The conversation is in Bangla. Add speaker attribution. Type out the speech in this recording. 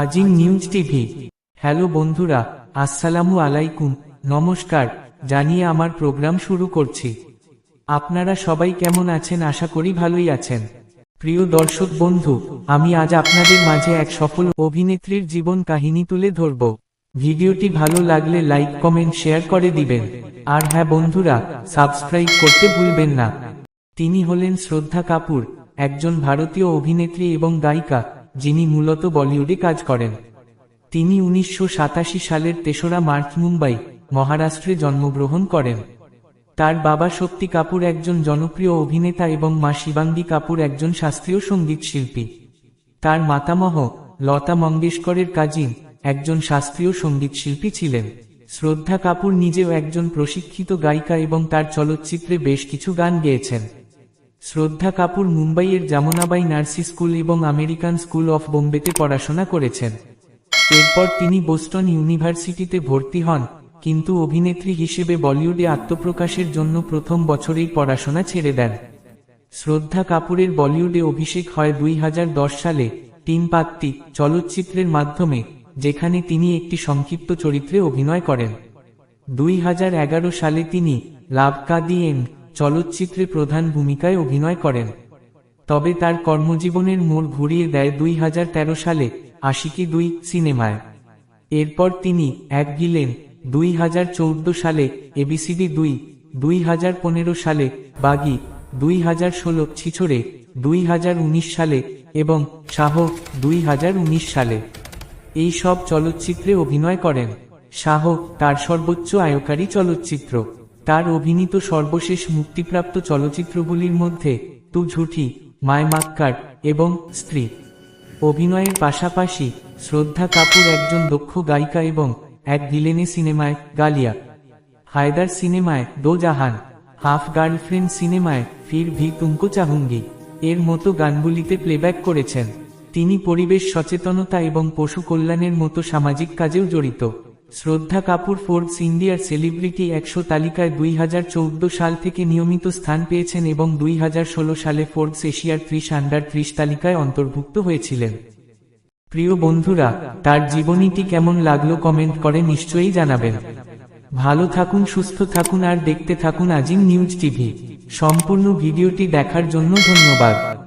Speaker 1: আজিম নিউজ টিভি। হ্যালো বন্ধুরা, আসসালামু আলাইকুম, নমস্কার, জানিয়ে আমার প্রোগ্রাম শুরু করছি। আপনারা সবাই কেমন আছেন আশা করি ভালোই আছেন। প্রিয় দর্শক বন্ধু, আমি আজ আপনাদের মাঝে এক সফল অভিনেত্রীর জীবন কাহিনী তুলে ধরব। ভিডিওটি ভালো লাগলে লাইক, কমেন্ট, শেয়ার করে দিবেন। আর হ্যাঁ বন্ধুরা, সাবস্ক্রাইব করতে ভুলবেন না। তিনি হলেন শ্রদ্ধা কাপুর, একজন ভারতীয় অভিনেত্রী এবং গায়িকা। যিনি মূলত বলিউডে কাজ করেন। তিনি উনিশশো সাতাশি সালের তেসরা মার্চ মুম্বাই, মহারাষ্ট্রে জন্মগ্রহণ করেন। তার বাবা শক্তি কাপুর একজন জনপ্রিয় অভিনেতা এবং মা শিবাঙ্গী কাপুর একজন শাস্ত্রীয় সংগীত শিল্পী। তার মাতামহ, লতা মঙ্গেশকরের কাজিন, একজন শাস্ত্রীয় সংগীত শিল্পী ছিলেন। শ্রদ্ধা কাপুর নিজেও একজন প্রশিক্ষিত গায়িকা এবং তার চলচ্চিত্রে বেশ কিছু গান গেয়েছেন। শ্রদ্ধা কাপুর মুম্বাইয়ের জামনাবাই নার্সি স্কুল এবং আমেরিকান স্কুল অফ বোম্বেতে পড়াশোনা করেছেন। এরপর তিনি বোস্টন ইউনিভার্সিটিতে ভর্তি হন, কিন্তু অভিনেত্রী হিসেবে বলিউডে আত্মপ্রকাশের জন্য প্রথম বছরেই পড়াশোনা ছেড়ে দেন। শ্রদ্ধা কাপুরের বলিউডে অভিষেক হয় দুই হাজার দশ সালে টিম পাত্তি চলচ্চিত্রের মাধ্যমে, যেখানে তিনি একটি সংক্ষিপ্ত চরিত্রে অভিনয় করেন। দুই হাজার এগারো সালে তিনি লাভ দি এন্ড চলচ্চিত্রে প্রধান ভূমিকায় অভিনয় করেন। তবে তার কর্মজীবনের মোড় ঘুরিয়ে দেয় দুই হাজার তেরো সালে আশিকি দুই সিনেমায়। এরপর তিনি এক গিলেন দুই হাজার চৌদ্দ সালে এবিসিডি দুই দুই সালে বাগি, দুই হাজার ষোলো ছিছড়ে, দুই হাজার উনিশ সালে এবং শাহ, দুই হাজার উনিশ সালে। এই সব চলচ্চিত্রে অভিনয় করেন। শাহ তার সর্বোচ্চ আয়কারী চলচ্চিত্র। তার অভিনীত সর্বশেষ মুক্তিপ্রাপ্ত চলচ্চিত্রগুলির মধ্যে তু ঝুঠি, মায় মাক্কার এবং স্ত্রী। অভিনয়ের পাশাপাশি শ্রদ্ধা কাপুর একজন দক্ষ গায়িকা এবং এক ভিলেনে সিনেমায় গালিয়া। হায়দার সিনেমায় দো জাহান, হাফ গার্লফ্রেন্ড সিনেমায় ফির ভি তুমকো চাহুঙ্গি। এর মতো গানগুলিতে প্লেব্যাক করেছেন। তিনি পরিবেশ সচেতনতা এবং পশু কল্যাণের মতো সামাজিক কাজেও জড়িত। শ্রদ্ধা কাপুর ফোর্বস ইন্ডিয়ার সেলিব্রিটি একশো তালিকায় দুই হাজার চৌদ্দ সাল থেকে নিয়মিত স্থান পেয়েছেন এবং দুই হাজার ষোলো সালে ফোর্বস এশিয়ার ত্রিশ আন্ডার ত্রিশ তালিকায় অন্তর্ভুক্ত হয়েছিলেন। প্রিয় বন্ধুরা, তার জীবনীটি কেমন লাগল কমেন্ট করে নিশ্চয়ই জানাবেন। ভালো থাকুন, সুস্থ থাকুন আর দেখতে থাকুন আজিম নিউজ টিভি। সম্পূর্ণ ভিডিওটি দেখার জন্য ধন্যবাদ।